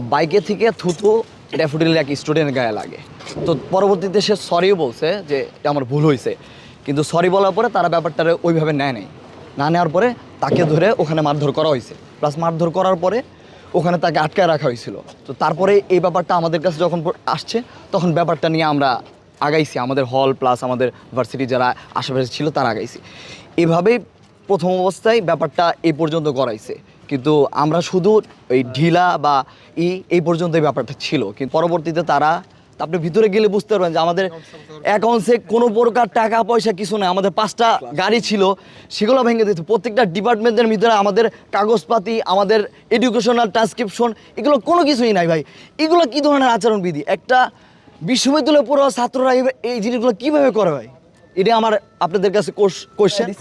বাইকে থেকে থুতু ড্যাফোডিলের এক স্টুডেন্টের গায়ে লাগে। তো পরবর্তীতে সে সরিও বলছে যে এটা আমার ভুল হয়েছে কিন্তু সরি বলার পরে তারা ব্যাপারটা ওইভাবে নেয় নাই। না নেওয়ার পরে তাকে ধরে ওখানে মারধর করা হয়েছে প্লাস মারধর করার পরে ওখানে তাকে আটকায় রাখা হয়েছিল তো তারপরে এই ব্যাপারটা আমাদের কাছে যখন আসছে, তখন ব্যাপারটা নিয়ে আমরা আগাইছি। আমাদের হল প্লাস আমাদের ভার্সিটি যারা আশেপাশে ছিল তারা আগাইছি। এভাবেই প্রথম অবস্থায় ব্যাপারটা এই পর্যন্ত করাইছে কিন্তু আমরা শুধু এই ঢিলা বা ই এই পর্যন্ত এই ব্যাপারটা ছিল। কিন্তু পরবর্তীতে তারা, আপনি ভিতরে গেলে বুঝতে পারবেন যে আমাদের অ্যাকাউন্টসে কোনো প্রকার টাকা পয়সা কিছু নেই। আমাদের পাঁচটা গাড়ি ছিল, সেগুলো ভেঙে দিত প্রত্যেকটা ডিপার্টমেন্টের ভিতরে আমাদের কাগজপাতি, আমাদের এডুকেশনাল ট্রান্সক্রিপশন, এগুলো কোনো কিছুই নাই ভাই। এগুলো কী ধরনের আচরণবিধি? একটা বিশ্ববিদ্যালয়ে পড়া ছাত্ররা এই- জিনিসগুলো কীভাবে করে ভাই? এটা আমার আপনাদের কাছে কোশ্চেন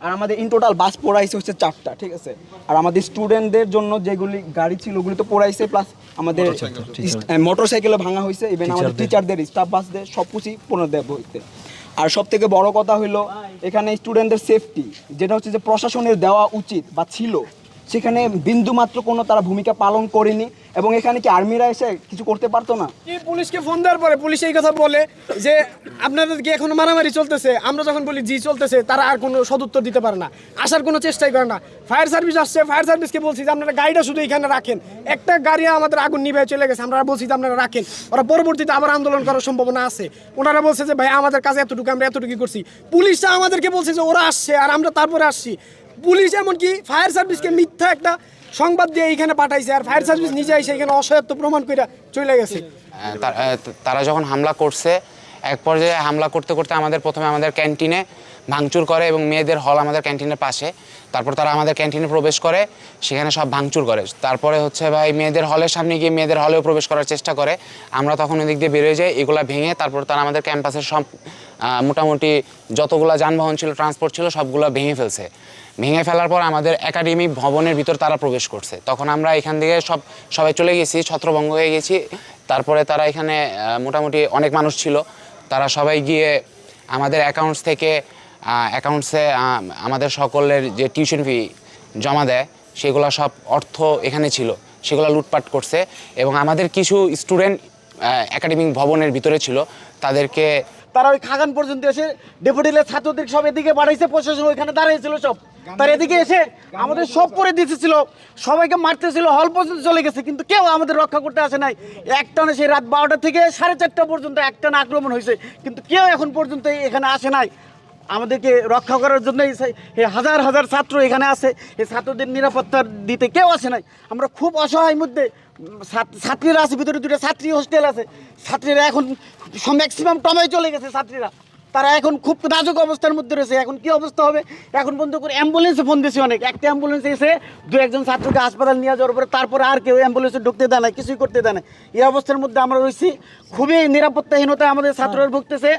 আর আমাদের ইন টোটাল বাস পড়াইছে হচ্ছে চারটা ঠিক আছে? আর আমাদের স্টুডেন্টদের জন্য যেগুলি গাড়ি ছিল ওগুলি তো পড়াইছে প্লাস আমাদের মোটর সাইকেলও ভাঙা হয়েছে ইভেন আমাদের টিচারদের স্টাফ বাসদের সব কিছুই পুনর্দেব হইতে আর সব থেকে বড় কথা হইল এখানে স্টুডেন্টদের সেফটি যেটা হচ্ছে যে প্রশাসনের দেওয়া উচিত বা ছিল সেখানে বিন্দু মাত্র কোনো তারা ভূমিকা পালন করেনি। এবং এখানে কি আর্মিরা এসে কিছু করতে পারতো না? পুলিশকে ফোন দেওয়ার পরে পুলিশ এই কথা বলে যে, আপনাদের কি এখনও মারামারি চলতেছে? আমরা যখন বলি জি চলতেছে, তারা আর কোনো সদুত্তর দিতে পারে না। আসার কোনো চেষ্টাই করে না। ফায়ার সার্ভিস আসছে, ফায়ার সার্ভিসকে বলছি যে, আপনারা গাড়িটা শুধু এখানে রাখেন। একটা গাড়ি আমাদের আগুন নিভে চলে গেছে, আমরা বলছি যে, আপনারা রাখেন। ওরা পরবর্তীতে আবার আন্দোলন করার সম্ভাবনা আছে। ওনারা বলছে যে, ভাই, আমাদের কাছে এতটুকু, আমরা এতটুকু করছি। পুলিশটা আমাদেরকে বলছে যে, ওরা আসছে আর আমরা তারপরে আসছি। পুলিশ এমনকি ফায়ার সার্ভিসকে মিথ্যা একটা সংবাদ দিয়ে এইখানে পাঠাইছে আর ফায়ার সার্ভিস নিজে এসে এখানে অসহায়ত্ব প্রমাণ করে চলে গেছে। তা- আহ, তারা যখন হামলা করছে এক পর্যায়ে হামলা করতে করতে আমাদের প্রথমে আমাদের ক্যান্টিনে ভাঙচুর করে এবং মেয়েদের হল আমাদের ক্যান্টিনের পাশে। তারপর তারা আমাদের ক্যান্টিনে প্রবেশ করে, সেখানে সব ভাঙচুর করে। তারপরে হচ্ছে ভাই মেয়েদের হলের সামনে গিয়ে মেয়েদের হলেও প্রবেশ করার চেষ্টা করে। আমরা তখন ওদিক দিয়ে বেরোয় যাই, এগুলো ভেঙে তারপর তারা আমাদের ক্যাম্পাসের সব মোটামুটি যতগুলো যানবাহন ছিল ট্রান্সপোর্ট ছিল, সবগুলো ভেঙে ফেলছে। ভেঙে ফেলার পর আমাদের একাডেমি ভবনের ভিতর তারা প্রবেশ করছে। তখন আমরা এখান থেকে সব, সবাই চলে গেছি, ছত্রভঙ্গ হয়ে গেছি। তারপরে তারা এখানে মোটামুটি অনেক মানুষ ছিল। তারা সবাই গিয়ে আমাদের অ্যাকাউন্টস থেকে অ্যাকাউন্টসে আমাদের সকলের যে টিউশন ফি জমা দেয়, সেগুলো সব অর্থ এখানে ছিল। সেগুলো লুটপাট করছে এবং আমাদের কিছু স্টুডেন্ট একাডেমিক ভবনের ভিতরে ছিল, তাদেরকে তারা ওই খাগান পর্যন্ত এসে ডেপুটিলের ছাত্রদের সব এদিকে পাঠাইছে প্রশাসন ওইখানে দাঁড়িয়েছিল সব। তার এদিকে এসে আমাদের সব করে দিতেছিল, সবাইকে মারতেছিল হল পর্যন্ত চলে গেছে, কিন্তু কেউ আমাদের রক্ষা করতে আসে নাই। একটানে সেই রাত বারোটা থেকে সাড়ে চারটা পর্যন্ত একটানা আক্রমণ হয়েছে, কিন্তু কেউ এখন পর্যন্ত এখানে আসে নাই। আমাদেরকে রক্ষা করার জন্য এই হাজার হাজার ছাত্র এখানে আছে। এই ছাত্রদের নিরাপত্তা দিতে কেউ আসে নাই। আমরা খুব অসহায় মধ্যে ছাত্রীরা আছে, ভিতরে দুটো ছাত্রী হোস্টেল আছে। ছাত্রীরা এখন ম্যাক্সিমাম টমে চলে গেছে ছাত্রীরা। তারা এখন খুব নাজুক অবস্থার মধ্যে রয়েছে। এখন কি অবস্থা হবে? এখন বন্ধ করে অ্যাম্বুলেন্সে ফোন দিয়েছি অনেক। একটা অ্যাম্বুলেন্স এসে দু একজন ছাত্রকে হাসপাতাল নিয়ে যাওয়ার পরে তারপরে আর কেউ অ্যাম্বুলেন্সে ঢুকতে দেয় না কিছুই করতে দেয় না এই অবস্থার মধ্যে আমরা রয়েছি। খুবই নিরাপত্তাহীনতায় আমাদের ছাত্ররা ভুগতেছে।